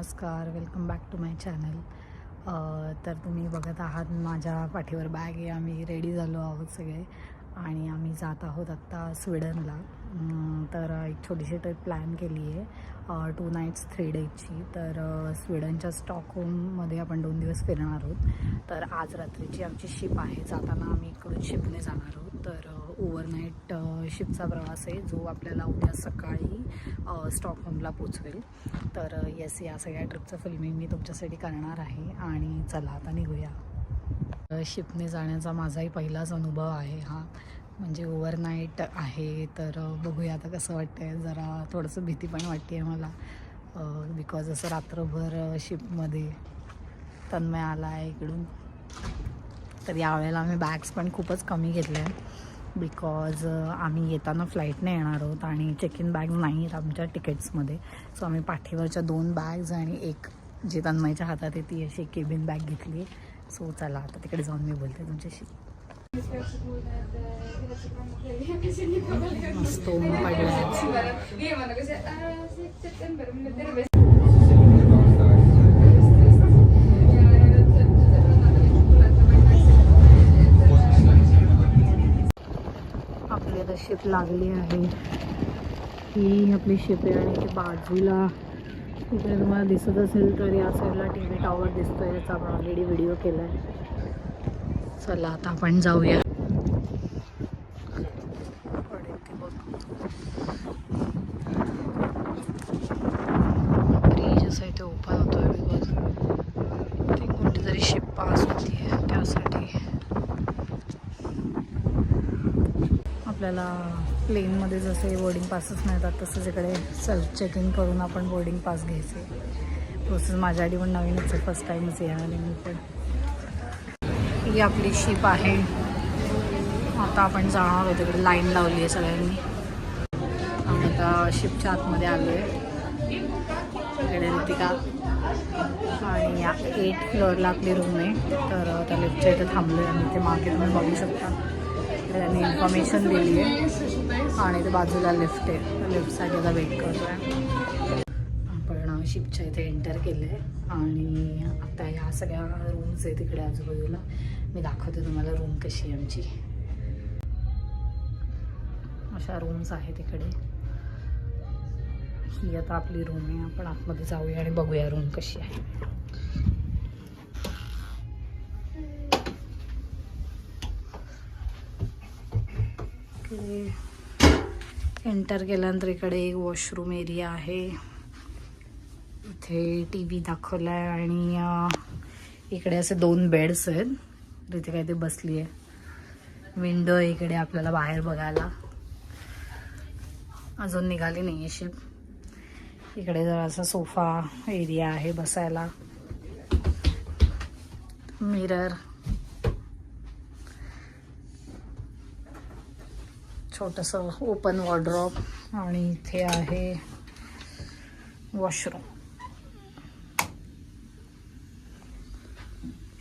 नमस्कार welcome back to my channel तर तुम्ही बघत आहात माझ्या पाठीवर बॅग आहे. आम्ही रेडी झालो आहोत सगळे. आणि आम्ही जात आहोत आत्ता स्वीडनला. तर एक छोटीशी ट्रिप प्लॅन केली आहे. टू नाईट्स थ्री डेजची तर स्वीडनच्या स्टॉकहोममध्ये आपण दोन दिवस फिरणार आहोत. तर आज रात्रीची आमची शिप आहे. जाताना आम्ही इकडून शिपने जाणार आहोत. तर ओव्हरनाईट शिपचा uh, प्रवास आहे जो आपल्याला उद्या सकाळी स्टॉकहोमला पोचवेल. तर येस या सगळ्या ट्रिपचं फिल्मिंग मी तुमच्यासाठी करणार आहे आणि चला आता निघूया. शिपने जाण्याचा माझाही पहिलाच अनुभव आहे हा. म्हणजे ओव्हरनाईट आहे तर बघूया आता कसं वाटतं आहे जरा थोडंसं भीती पण वाटते आहे मला बिकॉज असं रात्रभर शिपमध्ये तन्मय आला आहे इकडून. तर यावेळेला आम्ही बॅग्स पण खूपच कमी घेतल्या आहेत बिकॉज आम्ही येताना फ्लाईटने येणार आहोत आणि चेक इन बॅग नाही आहेत आमच्या तिकीट्समध्ये सो आम्ही पाठीवरच्या दोन बॅग्स आणि एक जी तन्मयच्या हातात आहे ती अशी केबिन बॅग घेतली सो चला आता तिकडे जाऊन मी बोलते तुमच्याशी. मस्त ऊन पडलं लागली आहे. ही आपली शिप आहे आणि इथे बाजूला. इकडे तुम्हाला दिसत असेल तर या साईडला टी व्ही टॉवर दिसतोय. याचा आपण ऑलरेडी व्हिडिओ केला आहे चला आता आपण जाऊया. ब्रिज असा इथे ओपन होतोय बिकॉज ती कोणती तरी शिप पास होती आहे त्यासाठी. आपल्याला प्लेनमध्ये जसे बोर्डिंग पासच मिळतात तसंच इकडे सेल्फ चेक इन करून आपण बोर्डिंग पास घ्यायचे. प्रोसेस माझ्यासाठी पण नवीनच आहे फर्स्ट टाईमच येणार आहे मी पण. ही आपली शिप आहे. आता आपण जाणार आहोत तिकडे लाईन लावली आहे सगळ्यांनी. आता शिपच्या आतमध्ये आलो आहे इकडे ऋतिका आणि या एट फ्लोअरला आपली रूम आहे. तर त्या लेफ्टच्या इथे थांबलो आहे आणि ते मागे तुम्ही बघू शकता. त्यांनी इन्फॉर्मेशन दिली आहे. आणि ते बाजूला लिफ्ट आहे. लिफ्टसाठी आता वेट करतो आहे आपण शिपच्या इथे एंटर केलं आहे आणि आता ह्या सगळ्या रूम्स आहे तिकडे आजूबाजूला. मी दाखवते तुम्हाला रूम कशी आहे आमची. अशा रूम्स आहेत तिकडे ही आता आपली रूम आहे. आपण आतमध्ये जाऊया आणि बघूया रूम कशी आहे. एंटर केल्यानंतर इकडे एक वॉशरूम एरिया आहे. इथे टी व्ही दाखवला आहे आणि इकडे असे दोन बेड्स आहेत. तिथे काही ते बसली आहे. विंडो आहे इकडे आपल्याला बाहेर बघायला. अजून निघाली नाही आहे शिप. इकडे जरासा सोफा एरिया आहे बसायला. मिरर. छोटंसं ओपन वॉर्ड्रॉप इथे आहे वॉशरूम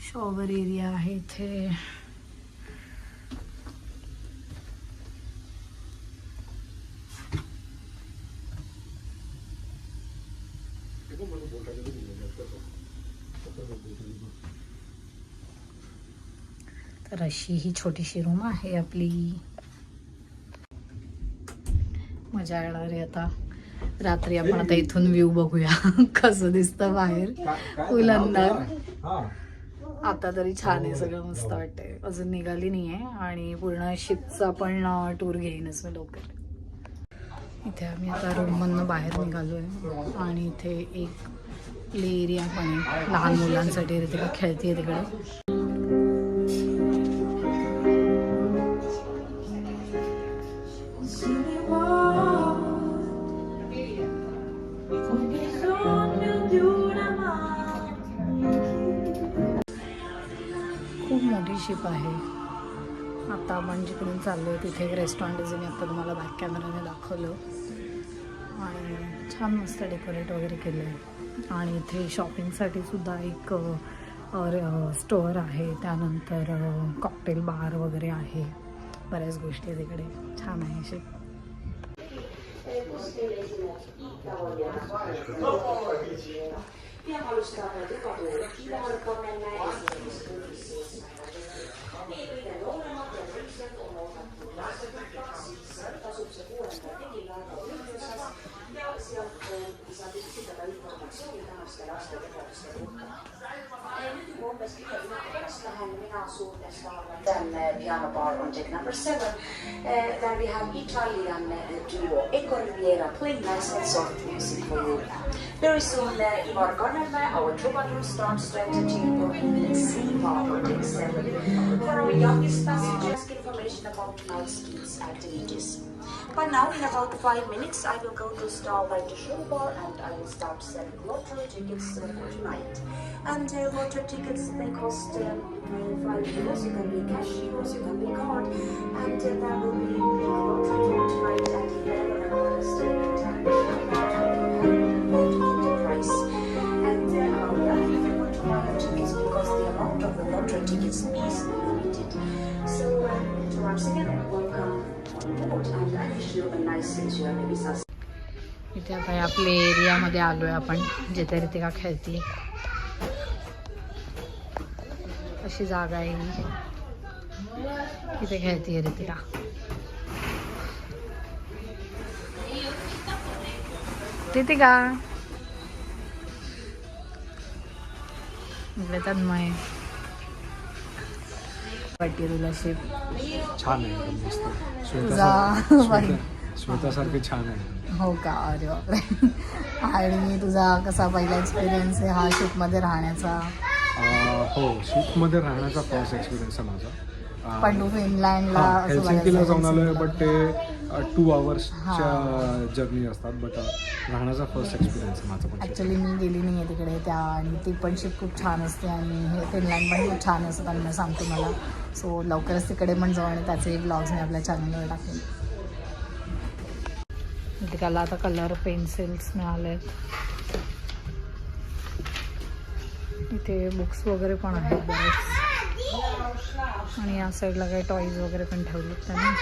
शॉवर एरिया इथे. तर अशी ही छोटीशी रूम आहे आपली. मजा येणार आहे आता. रात्री आपण आता इथून व्ह्यू बघूया. कसं दिसतं बाहेर. अंधार. आता तरी छान आहे सगळं मस्त वाटतंय. अजून निघाली नाही आहे आणि पूर्ण शिपचा पण टूर घेईनच मी लवकर. इथे आम्ही आता रूममधनं बाहेर निघालो आहे आणि इथे एक प्ले एरिया पण आहे. लहान मुलांसाठी तिथे खेळते तिकडे. ट्रिप आहे. आता आपण जिकडून चाललो आहे तिथे एक रेस्टॉरंट जे मी आता तुम्हाला बॅक कॅमेराने दाखवलं. आणि छान मस्त डेकोरेट वगैरे केलं आहे आणि इथे शॉपिंगसाठी सुद्धा एक स्टोअर आहे. त्यानंतर कॉकटेल बार वगैरे आहे. बऱ्याच गोष्टी तिकडे छान आहे ship Pian alustamme Tukatuuli Kivarkonenne esimerkiksi Niin, miten complicated. Then uh, piano bar on deck number seven. Uh, then we have Italian uh, duo Eco Riviera playing nice and soft music for you. Very soon, uh, Ivar Kanelme, our troubadour, starts to entertain you in the C bar on deck seven. For our youngest passengers, information about tonight's kids activities. But now, in about five minutes, I will go to Starlight Show Bar and I will start selling lottery tickets uh, for tonight. And uh, lottery tickets they cost uh, five euros. You can be cash euros, you can be card, and uh, there will be lottery draw tonight at eleven and Wednesday time. And the uh, I if you want to buy tickets because the amount of the lottery tickets is limited. So uh, once again, welcome on board, इथे आता या play एरियामध्ये आलो आहे आपण जिथे रितिका खेळती. अशी जागा आहे ही. इथे खेळतीये रितिका. रितिका. इकडे तन्मय. छान आहे तुझा श्वेता. श्वेतासारखे छान आहे. हो का? अरे बापरे. आणि तुझा कसा पहिला एक्सपिरियन्स आहे हा शिपमध्ये राहण्याचा? हो शिपमध्ये राहण्याचा फर्स्ट एक्सपिरियन्स आहे माझा. पण तू फिनलँडला हेल्सिंकीला जाऊन आलोय. बट ते टू आवर्सच्या जर्नी असतात बट राहण्याचा फर्स्ट एक्सपिरियन्स माझा पण ॲक्च्युली मी गेली नाही आहे तिकडे त्या आणि ती पण शिप खूप छान असते आणि हे फिनलँड पण खूप छान असतं त्यांना सांगते मला. सो लवकरच तिकडे पण जाऊ आणि त्याचे ब्लॉग्स मी आपल्या चॅनलवर टाकेन. त्याला आता कलर पेन्सिल्स मिळाले. इथे बुक्स वगैरे पण आहेत बरेच. आणि या साईडला काही टॉईज वगैरे पण ठेवलेत त्यांनी.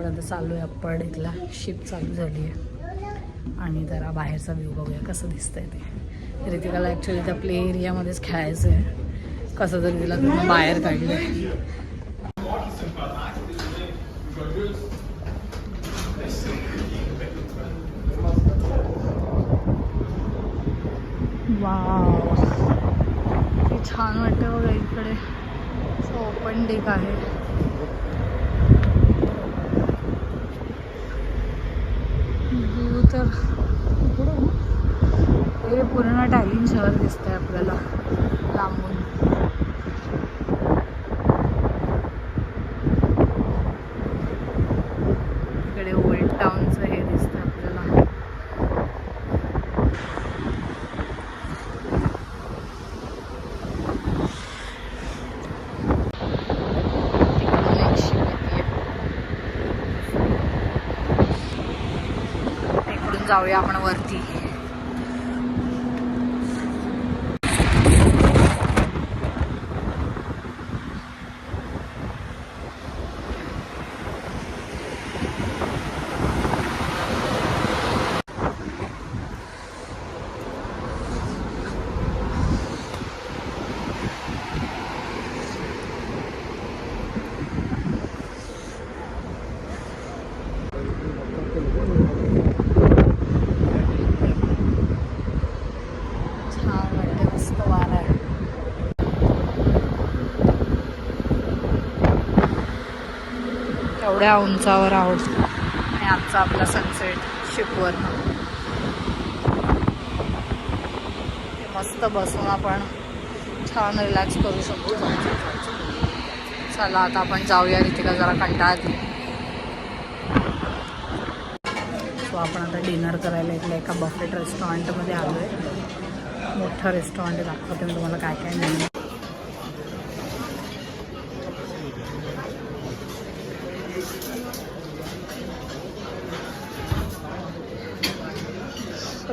आपण आता चालू आहे अप्पर इथला शिप चालू झाली आहे आणि जरा बाहेरचा व्ह्यू बघूया कसं दिसतंय ते. रितिकाला ॲक्च्युली त्या प्ले एरियामध्येच खेळायचं आहे कसं तरी तिला तुम्ही बाहेर काढलं वाव छान वाटतं बघा इकडे. ओपन डेक आहे व्ह्यू तर हे पूर्ण टायलिंग शहर दिसतंय आपल्याला लांबून इकडे ओल्ड टाउनचं हे दिसतंय आपल्याला तिकडून एक ship येतेय. इकडून जाऊया आपण वरती छान वाटते मस्त वारा आहे एवढ्या उंचावर आहोत. आणि आजचा आपला सनसेट शिपवर मस्त बसून आपण छान रिलॅक्स करू शकतो. चला आता आपण जाऊया रितिका जरा कंटाळते सो आपण आता डिनर करायला इथल्या एका बफेट रेस्टॉरंटमध्ये आलो आहे मोठं रेस्टॉरंट दाखवते मी तुम्हाला काय काय नाही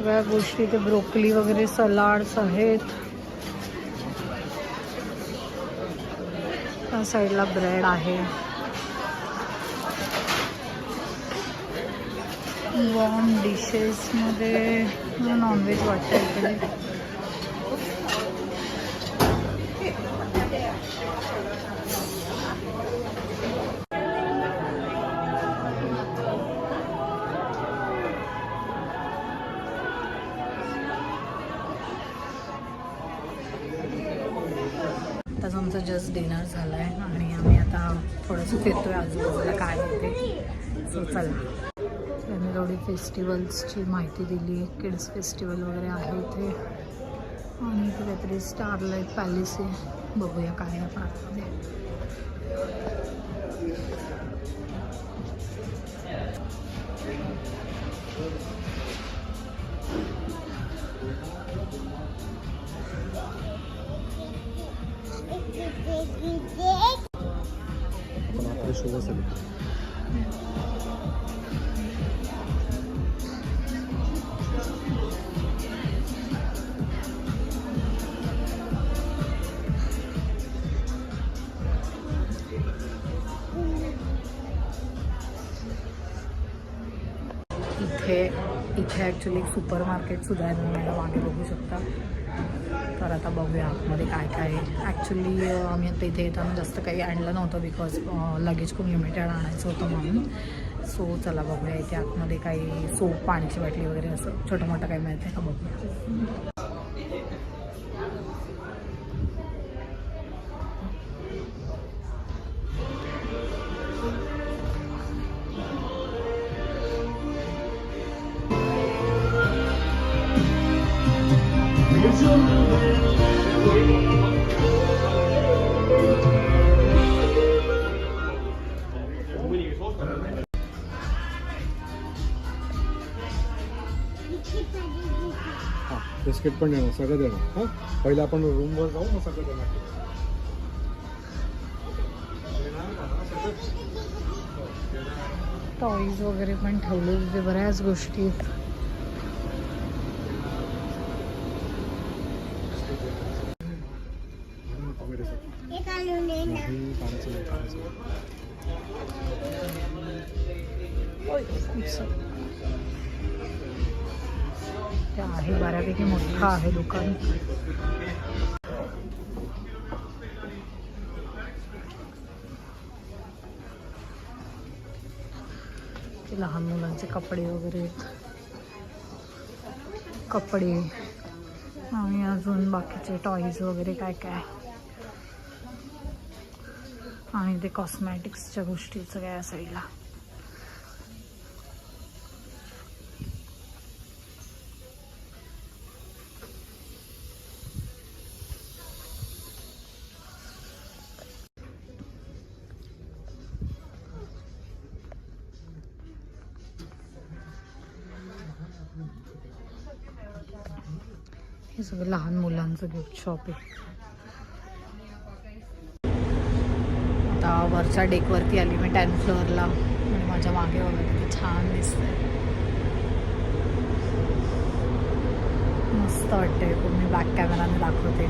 सगळ्या गोष्टी ते ब्रोकली वगैरे सलाड्स आहेत. त्या साईडला ब्रेड आहे. वॉर्म डिशेसमध्ये नॉनव्हेज वाटतं इकडे. आमचं जस्ट डिनर झालं आहे आणि आम्ही आता थोडंसं फिरतो आहे आजूबाजूला काय होते सो चला. त्यांनी एवढी फेस्टिवल्सची माहिती दिली किड्स फेस्टिवल वगैरे आहे इथे. आणि इथे काहीतरी स्टारलाईट पॅलेस आहे. बघूया काय आहे पार्कमध्ये पण ॲक्च्युली एक सुपर मार्केटसुद्धा आहे तुम्ही मला मागे बघू शकता. तर आता बघूया आतमध्ये काय काय आहे. ॲक्च्युली आम्ही आता इथे येताना जास्त काही आणलं नव्हतं बिकॉज लगेज खूप लिमिटेड आणायचं होतं म्हणून. सो चला बघूया इथे आतमध्ये काही सोप पाण्याची बाटली वगैरे असं. छोटं मोठं काही मिळते का बघूया. हां बिस्किट पण देणार सगळं देणार. हां? पहिलं आपण रूमवर जाऊ मग सगळं देणार. टॉईज वगैरे पण ठेवले होते बऱ्याच गोष्टी. आहेत बऱ्यापैकी मोठं आहे दुकान. लहान मुलांचे कपडे वगैरे. कपडे. आणि अजून बाकीचे टॉईज वगैरे काय काय. आणि ते कॉस्मॅटिक्सच्या गोष्टी सगळ्या या साईडला हे सगळं लहान मुलांचं गिफ्ट शॉप आहे. आता वरच्या डेकवरती आली मी टेन फ्लोअरला आणि माझ्या मागे वगैरे ते छान दिसतंय. मस्त वाटतंय. मी बॅक कॅमेराने दाखवते.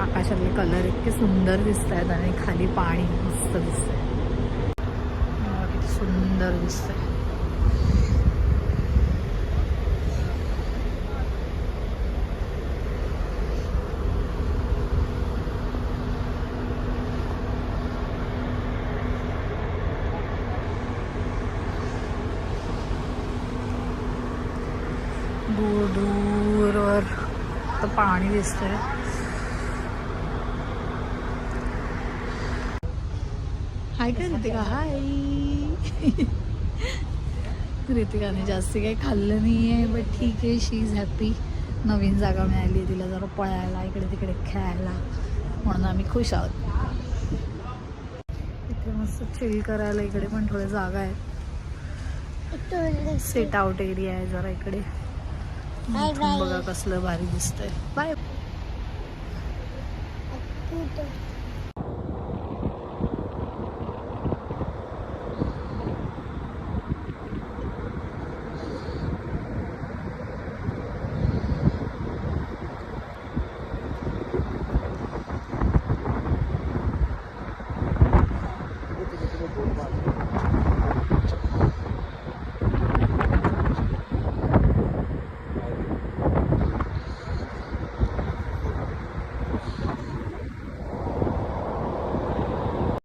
आकाशातले कलर इतके सुंदर दिसत आहेत आणि खाली पाणी मस्त दिसतंय. किती सुंदर दिसतंय. पाणी दिसतंय. हाय का रितिका हाय रितिकाने जास्ती काही खाल्लं नाही आहे बट ठीक आहे शी इज हॅपी नवीन जागा मिळाली तिला जरा पळायला इकडे तिकडे खेळायला. म्हणून आम्ही खुश आहोत. इथे मस्त चिल करायला इकडे पण थोड्या जागा आहेत सेट आउट एरिया आहे जरा इकडे. बघा कसलं भारी दिसतंय. बाय.